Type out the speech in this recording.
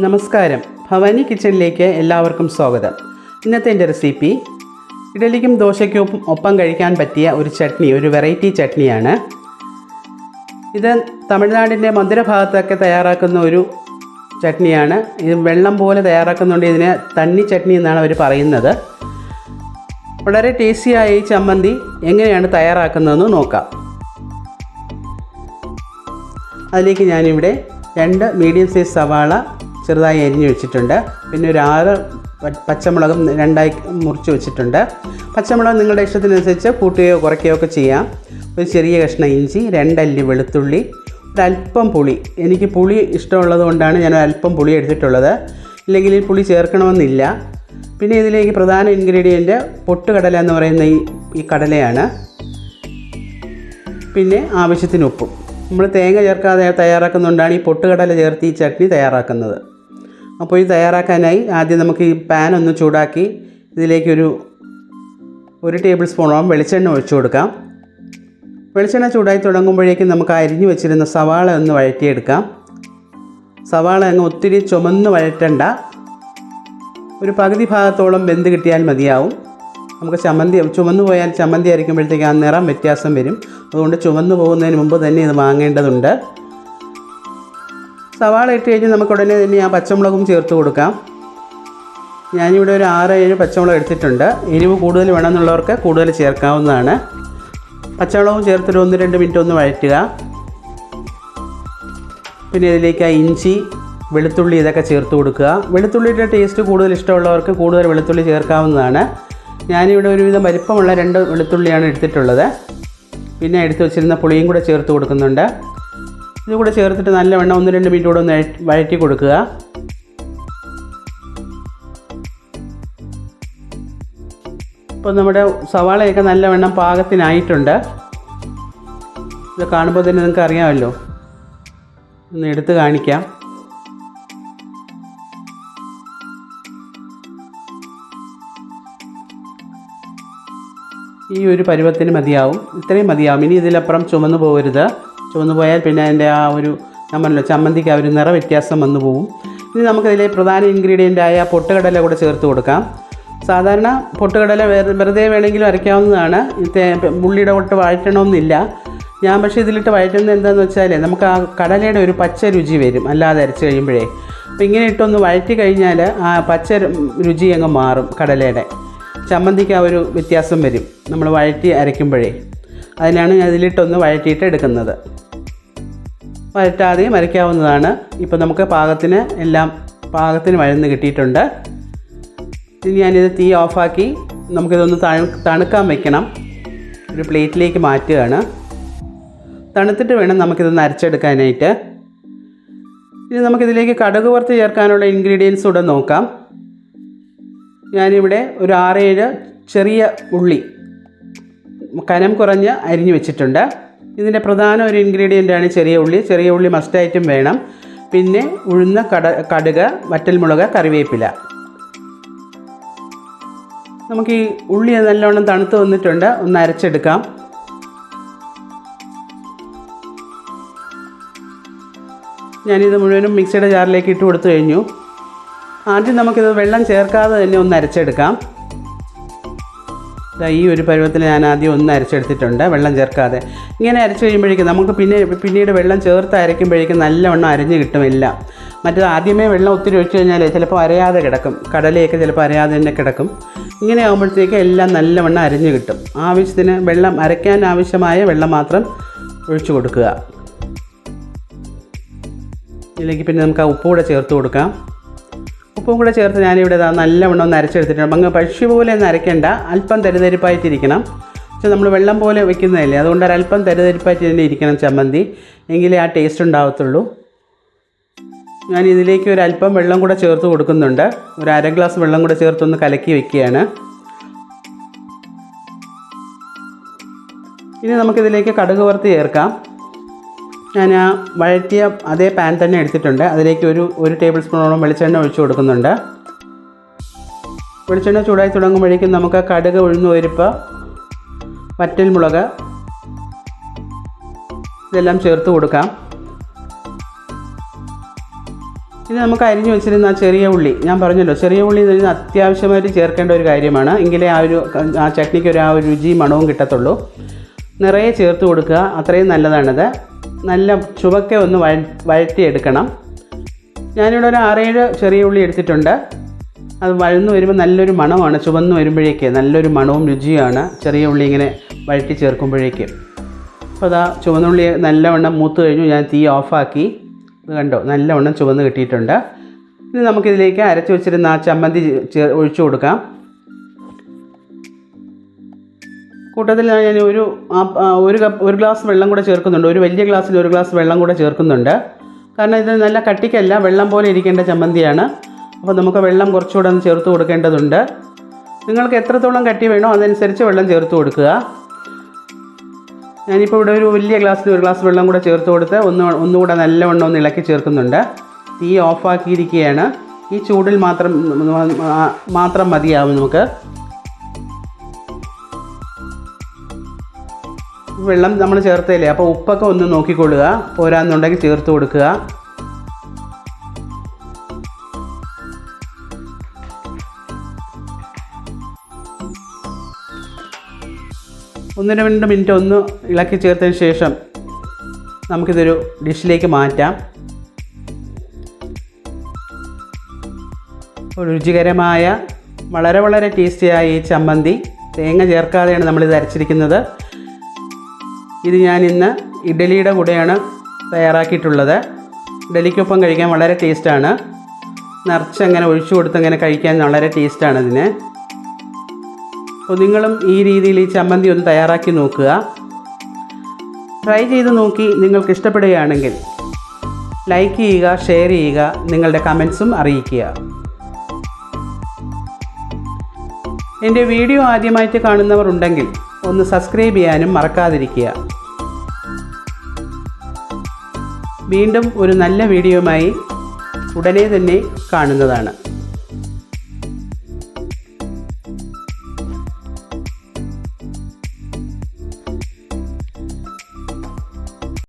നമസ്കാരം. ഭവാനി കിച്ചണിലേക്ക് എല്ലാവർക്കും സ്വാഗതം. ഇന്നത്തെ എന്റെ റെസിപ്പി ഇഡലിക്കും ദോശയ്ക്കും ഒപ്പം കഴിക്കാൻ പറ്റിയ ഒരു ചട്നി ഒരു വെറൈറ്റി ചട്നിയാണ്. ഇത് തമിഴ്നാടിന്റെ മധുരഭാഗത്തൊക്കെ തയ്യാറാക്കുന്ന ഒരു ചട്നിയാണ്. ഇത് വെള്ളം പോലെ തയ്യാറാക്കുന്നുണ്ട്. ഇതിന് തണ്ണി ചട്നി എന്നാണ് അവർ പറയുന്നത്. വളരെ ടേസ്റ്റിയായ ഈ ചമ്മന്തി എങ്ങനെയാണ് തയ്യാറാക്കുന്നതെന്ന് നോക്കാം. അതിലേക്ക് ഞാനിവിടെ രണ്ട് മീഡിയം സൈസ് സവാള ചെറുതായി അരിഞ്ഞു വെച്ചിട്ടുണ്ട്. പിന്നെ ഒരു ആറ് പച്ചമുളകും രണ്ടായി മുറിച്ച് വെച്ചിട്ടുണ്ട്. പച്ചമുളക് നിങ്ങളുടെ ഇഷ്ടത്തിനനുസരിച്ച് കൂട്ടുകയോ കുറയ്ക്കുകയോ ഒക്കെ ചെയ്യാം. ഒരു ചെറിയ കഷ്ണം ഇഞ്ചി രണ്ടല്ലി വെളുത്തുള്ളി ഒരല്പം പുളി. എനിക്ക് പുളി ഇഷ്ടമുള്ളത് കൊണ്ടാണ് ഞാൻ അല്പം പുളി എടുത്തിട്ടുള്ളത്. ഇല്ലെങ്കിൽ ഈ പുളി ചേർക്കണമെന്നില്ല. പിന്നെ ഇതിലേക്ക് പ്രധാന ഇൻഗ്രീഡിയന്റ് പൊട്ടുകടല എന്ന് പറയുന്ന ഈ ഈ കടലയാണ്. പിന്നെ ആവശ്യത്തിന് ഉപ്പും. നമ്മൾ തേങ്ങ ചേർക്കാതെ തയ്യാറാക്കുന്നതുകൊണ്ടാണ് ഈ പൊട്ടുകടല ചേർത്ത് ഈ ചട്നി തയ്യാറാക്കുന്നത്. അപ്പോൾ ഇത് തയ്യാറാക്കാനായി ആദ്യം നമുക്ക് ഈ പാൻ ഒന്ന് ചൂടാക്കി ഇതിലേക്കൊരു ഒരു ടേബിൾ സ്പൂണോളം വെളിച്ചെണ്ണ ഒഴിച്ചു കൊടുക്കാം. വെളിച്ചെണ്ണ ചൂടായി തുടങ്ങുമ്പോഴേക്കും നമുക്ക് അരിഞ്ഞു വെച്ചിരുന്ന സവാള ഒന്ന് വഴറ്റിയെടുക്കാം. സവാള അങ്ങ് ഒത്തിരി ചുമന്ന് വഴറ്റണ്ട. ഒരു പകുതി ഭാഗത്തോളം വെന്ത് കിട്ടിയാൽ മതിയാവും. നമുക്ക് ചമ്മന്തി ചുമന്ന് പോയാൽ ചമ്മന്തി അരയ്ക്കുമ്പോഴത്തേക്ക് ആ നിറം വ്യത്യാസം വരും. അതുകൊണ്ട് ചുമന്ന് പോകുന്നതിന് മുമ്പ് തന്നെ ഇത് വാങ്ങേണ്ടതുണ്ട്. സവാള ഇട്ട് കഴിഞ്ഞ് നമുക്ക് ഉടനെ തന്നെ ആ പച്ചമുളകും ചേർത്ത് കൊടുക്കാം. ഞാനിവിടെ ഒരു ആറ് ഏഴ് പച്ചമുളക് എടുത്തിട്ടുണ്ട്. എരിവ് കൂടുതൽ വേണമെന്നുള്ളവർക്ക് കൂടുതൽ ചേർക്കാവുന്നതാണ്. പച്ചമുളകും ചേർത്തിട്ട് ഒന്ന് രണ്ട് മിനിറ്റ് ഒന്ന് വഴറ്റുക. പിന്നെ ഇതിലേക്ക് ഇഞ്ചി വെളുത്തുള്ളി ഇതൊക്കെ ചേർത്ത് കൊടുക്കുക. വെളുത്തുള്ളിയുടെ ടേസ്റ്റ് കൂടുതൽ ഇഷ്ടമുള്ളവർക്ക് കൂടുതൽ വെളുത്തുള്ളി ചേർക്കാവുന്നതാണ്. ഞാനിവിടെ ഒരുവിധം വലിപ്പമുള്ള രണ്ട് വെളുത്തുള്ളിയാണ് എടുത്തിട്ടുള്ളത്. പിന്നെ എടുത്തു വെച്ചിരുന്ന പുളിയും കൂടെ ചേർത്ത് കൊടുക്കുന്നുണ്ട്. ഇത് കൂടെ ചേർത്തിട്ട് നല്ലവണ്ണം ഒന്ന് രണ്ട് മിനിറ്റ് കൂടെ ഒന്ന് വഴറ്റി കൊടുക്കുക. ഇപ്പോൾ നമ്മുടെ സവാളയൊക്കെ നല്ലവണ്ണം പാകത്തിനായിട്ടുണ്ട്. ഇത് കാണുമ്പോൾ തന്നെ നിങ്ങൾക്ക് അറിയാമല്ലോ. ഒന്ന് എടുത്ത് കാണിക്കാം. ഈ ഒരു പരുവത്തിന് മതിയാവും. ഇത്രയും മതിയാവും. ഇനി ഇതിലപ്പുറം ചുമന്നു പോകരുത്. ചുമന്നു പോയാൽ പിന്നെ അതിന്റെ ആ ഒരു നമ്മളല്ലോ ചമ്മന്തിക്ക് ആ ഒരു നിറ വ്യത്യാസം വന്നു പോകും ഇനി നമുക്കതിലെ പ്രധാന ഇൻഗ്രീഡിയന്റ് ആയ പൊട്ടുകടല കൂടെ ചേർത്ത് കൊടുക്കാം. സാധാരണ പൊട്ടുകടല വെറു- വെറുതെ വേണമെങ്കിലും അരയ്ക്കാവുന്നതാണ്. ഉള്ളിയുടെ കൊട്ട് വഴറ്റണമെന്നില്ല. ഞാൻ പക്ഷേ ഇതിലിട്ട് വഴറ്റുന്നത് എന്താണെന്ന് വെച്ചാൽ നമുക്ക് ആ കടലയുടെ ഒരു പച്ച രുചി വരും അല്ലാതെ അരച്ച് കഴിയുമ്പോഴേ. അപ്പോൾ ഇങ്ങനെ ഇട്ടൊന്ന് വഴറ്റി കഴിഞ്ഞാൽ ആ പച്ച രുചി അങ്ങ് മാറും കടലയുടെ. ചമ്മന്തിക്ക് ആ ഒരു വ്യത്യാസം വരും. നമ്മൾ വഴറ്റി അരയ്ക്കുമ്പോഴേ. അതിനാണ് ഞാൻ ഇതിലിട്ടൊന്ന് വഴറ്റിയിട്ട് എടുക്കുന്നത്. വഴറ്റാതെയും അരയ്ക്കാവുന്നതാണ്. ഇപ്പോൾ നമുക്ക് പാകത്തിന് എല്ലാം പാകത്തിന് വഴന്ന് കിട്ടിയിട്ടുണ്ട്. ഇനി ഞാനിത് തീ ഓഫാക്കി നമുക്കിതൊന്ന് തണു തണുക്കാൻ വെക്കണം. ഒരു പ്ലേറ്റിലേക്ക് മാറ്റുകയാണ്. തണുത്തിട്ട് വേണം നമുക്കിതൊന്ന് അരച്ചെടുക്കാനായിട്ട്. ഇനി നമുക്കിതിലേക്ക് കടുക് വറുത്ത് ചേർക്കാനുള്ള ഇൻഗ്രീഡിയൻസ് കൂടെ നോക്കാം. ഞാനിവിടെ ഒരു ആറേഴ് ചെറിയ ഉള്ളി കനം കുറഞ്ഞ് അരിഞ്ഞു വെച്ചിട്ടുണ്ട്. ഇതിന്റെ പ്രധാന ഒരു ഇൻഗ്രീഡിയന്റാണ് ചെറിയ ഉള്ളി. ചെറിയ ഉള്ളി മസ്റ്റായിട്ടും വേണം. പിന്നെ ഉഴുന്ന കട കടുക് വറ്റൽമുളക് കറിവേപ്പില. നമുക്ക് ഈ ഉള്ളി നല്ലോണം തണുത്ത് വന്നിട്ടുണ്ട്. ഒന്ന് അരച്ചെടുക്കാം. ഞാനിത് മുഴുവനും മിക്സിയുടെ ജാറിലേക്ക് ഇട്ട് കൊടുത്തു കഴിഞ്ഞു. ആദ്യം നമുക്കിത് വെള്ളം ചേർക്കാതെ തന്നെ ഒന്ന് അരച്ചെടുക്കാം. ഈ ഒരു പരുവത്തിൽ ഞാൻ ആദ്യം ഒന്ന് അരച്ചെടുത്തിട്ടുണ്ട് വെള്ളം ചേർക്കാതെ. ഇങ്ങനെ അരച്ച് കഴിയുമ്പോഴേക്കും നമുക്ക് പിന്നെ പിന്നീട് വെള്ളം ചേർത്ത് അരയ്ക്കുമ്പോഴേക്കും നല്ലവണ്ണം അരഞ്ഞ് കിട്ടുമില്ല. മറ്റേത് ആദ്യമേ വെള്ളം ഒത്തിരി ഒഴിച്ചു കഴിഞ്ഞാൽ ചിലപ്പോൾ അരയാതെ കിടക്കും. കടലയൊക്കെ ചിലപ്പോൾ അരയാതെ തന്നെ കിടക്കും. ഇങ്ങനെ ആകുമ്പോഴത്തേക്ക് എല്ലാം നല്ലവണ്ണം അരഞ്ഞ് കിട്ടും. ആവശ്യത്തിന് വെള്ളം അരയ്ക്കാൻ ആവശ്യമായ വെള്ളം മാത്രം ഒഴിച്ചു കൊടുക്കുക. ഇതിലേക്ക് പിന്നെ നമുക്ക് ആ ഉപ്പ് കൂടെ ചേർത്ത് കൊടുക്കാം. ഉപ്പും കൂടെ ചേർത്ത് ഞാനിവിടെ നല്ലവണ്ണം ഒന്ന് അരച്ചെടുത്തിട്ടുണ്ട്. അങ്ങ് പക്ഷി പോലെ ഒന്ന് അരയ്ക്കേണ്ട. അല്പം തരിതരിപ്പായിട്ടിരിക്കണം. പക്ഷെ നമ്മൾ വെള്ളം പോലെ വെക്കുന്നതല്ലേ. അതുകൊണ്ട് ഒരല്പം തരിതരിപ്പായിട്ട് തന്നെ ഇരിക്കണം ചമ്മന്തി. എങ്കിലേ ആ ടേസ്റ്റ് ഉണ്ടാവത്തുള്ളൂ. ഞാൻ ഇതിലേക്ക് ഒരു അല്പം വെള്ളം കൂടെ ചേർത്ത് കൊടുക്കുന്നുണ്ട്. ഒരു അര ഗ്ലാസ് വെള്ളം കൂടെ ചേർത്തൊന്ന് കലക്കി വെക്കുകയാണ്. ഇനി നമുക്കിതിലേക്ക് കടുക് വറുത്ത് ചേർക്കാം. ഞാൻ ആ വഴറ്റിയ അതേ പാൻ തന്നെ എടുത്തിട്ടുണ്ട്. അതിലേക്ക് ഒരു ഒരു ടേബിൾ സ്പൂണോളം വെളിച്ചെണ്ണ ഒഴിച്ചു കൊടുക്കുന്നുണ്ട്. വെളിച്ചെണ്ണ ചൂടായി തുടങ്ങുമ്പോഴേക്കും നമുക്ക് കടുക് ഉഴുന്ന് പരിപ്പ് വറ്റൽമുളക് ഇതെല്ലാം ചേർത്ത് കൊടുക്കാം. ഇനി നമുക്ക് അരിഞ്ഞു വെച്ചിരുന്ന ആ ചെറിയ ഉള്ളി ഞാൻ പറഞ്ഞല്ലോ ചെറിയ ഉള്ളി എന്ന് അത്യാവശ്യമായിട്ട് ചേർക്കേണ്ട ഒരു കാര്യമാണ്. എങ്കിലേ ആ ഒരു ആ ചട്നിക്ക് ഒരു ആ ഒരു രുചിയും മണവും കിട്ടത്തുള്ളൂ. നിറയെ ചേർത്ത് കൊടുക്കുക അത്രയും നല്ലതാണിത്. നല്ല ചുവക്കെ ഒന്ന് വഴ വഴറ്റിയെടുക്കണം. ഞാനിവിടെ ഒരു ആറേഴ് ചെറിയ ഉള്ളി എടുത്തിട്ടുണ്ട്. അത് വഴന്നു വരുമ്പോൾ നല്ലൊരു മണമാണ്. ചുവന്ന് വരുമ്പോഴേക്ക് നല്ലൊരു മണവും രുചിയാണ് ചെറിയ ഉള്ളി ഇങ്ങനെ വഴറ്റി ചേർക്കുമ്പോഴേക്ക്. അപ്പോൾ അതാ ചുവന്നുള്ളി നല്ലവണ്ണം മൂത്ത് കഴിഞ്ഞു. ഞാൻ തീ ഓഫാക്കി. ഇത് കണ്ടോ? നല്ലവണ്ണം ചുവന്ന് കിട്ടിയിട്ടുണ്ട്. ഇനി നമുക്കിതിലേക്ക് അരച്ച് വെച്ചിരുന്ന ആ ചമ്മന്തി ഒഴിച്ചു കൊടുക്കാം. കൂട്ടത്തിൽ ഞാൻ ഒരു ഒരു കപ്പ് ഒരു ഗ്ലാസ് വെള്ളം കൂടെ ചേർക്കുന്നുണ്ട്. ഒരു വലിയ ഗ്ലാസ്സിൽ ഒരു ഗ്ലാസ് വെള്ളം കൂടെ ചേർക്കുന്നുണ്ട്. കാരണം ഇത് നല്ല കട്ടിക്കല്ല വെള്ളം പോലെ ഇരിക്കേണ്ട ചമ്മന്തിയാണ്. അപ്പോൾ നമുക്ക് വെള്ളം കുറച്ചുകൂടെ ഒന്ന് ചേർത്ത് കൊടുക്കേണ്ടതുണ്ട്. നിങ്ങൾക്ക് എത്രത്തോളം കട്ടി വേണോ അതനുസരിച്ച് വെള്ളം ചേർത്ത് കൊടുക്കുക. ഞാനിപ്പോൾ ഇവിടെ ഒരു വലിയ ഗ്ലാസ്സിൽ ഒരു ഗ്ലാസ് വെള്ളം കൂടെ ചേർത്ത് കൊടുത്ത് ഒന്ന് ഒന്നുകൂടെ നല്ലവണ്ണം ഒന്ന് ഇളക്കി ചേർക്കുന്നുണ്ട്. തീ ഓഫാക്കിയിരിക്കുകയാണ് ഈ ചൂടിൽ മാത്രം മാത്രം മതിയാവും നമുക്ക്. വെള്ളം നമ്മൾ ചേർത്തല്ലേ അപ്പോൾ ഉപ്പൊക്കെ ഒന്ന് നോക്കിക്കൊള്ളുക. പോരാന്നുണ്ടെങ്കിൽ ചേർത്ത് കൊടുക്കുക. ഒന്നര രണ്ട് മിനിറ്റ് ഒന്ന് ഇളക്കി ചേർത്തതിന് ശേഷം നമുക്കിതൊരു ഡിഷിലേക്ക് മാറ്റാം. രുചികരമായ വളരെ വളരെ ടേസ്റ്റിയായ ഈ ചമ്മന്തി. തേങ്ങ ചേർക്കാതെയാണ് നമ്മളിത് അരച്ചിരിക്കുന്നത്. ഇത് ഞാൻ ഇന്ന് ഇഡലിയുടെ കൂടെയാണ് തയ്യാറാക്കിയിട്ടുള്ളത്. ഇഡലിക്കൊപ്പം കഴിക്കാൻ വളരെ ടേസ്റ്റാണ്. നിറച്ച് അങ്ങനെ ഒഴിച്ചു കൊടുത്ത് അങ്ങനെ കഴിക്കാൻ വളരെ ടേസ്റ്റാണ് ഇതിന്. അപ്പോൾ നിങ്ങളും ഈ രീതിയിൽ ഈ ചമ്മന്തി ഒന്ന് തയ്യാറാക്കി നോക്കുക. ട്രൈ ചെയ്ത് നോക്കി നിങ്ങൾക്ക് ഇഷ്ടപ്പെടുകയാണെങ്കിൽ ലൈക്ക് ചെയ്യുക ഷെയർ ചെയ്യുക നിങ്ങളുടെ കമൻസും അറിയിക്കുക. എന്റെ വീഡിയോ ആദ്യമായിട്ട് കാണുന്നവർ ഉണ്ടെങ്കിൽ ഒന്ന് സബ്സ്ക്രൈബ് ചെയ്യാനും മറക്കാതിരിക്കുക. വീണ്ടും ഒരു നല്ല വീഡിയോയുമായി ഉടനെ തന്നെ കാണുന്നതാണ്.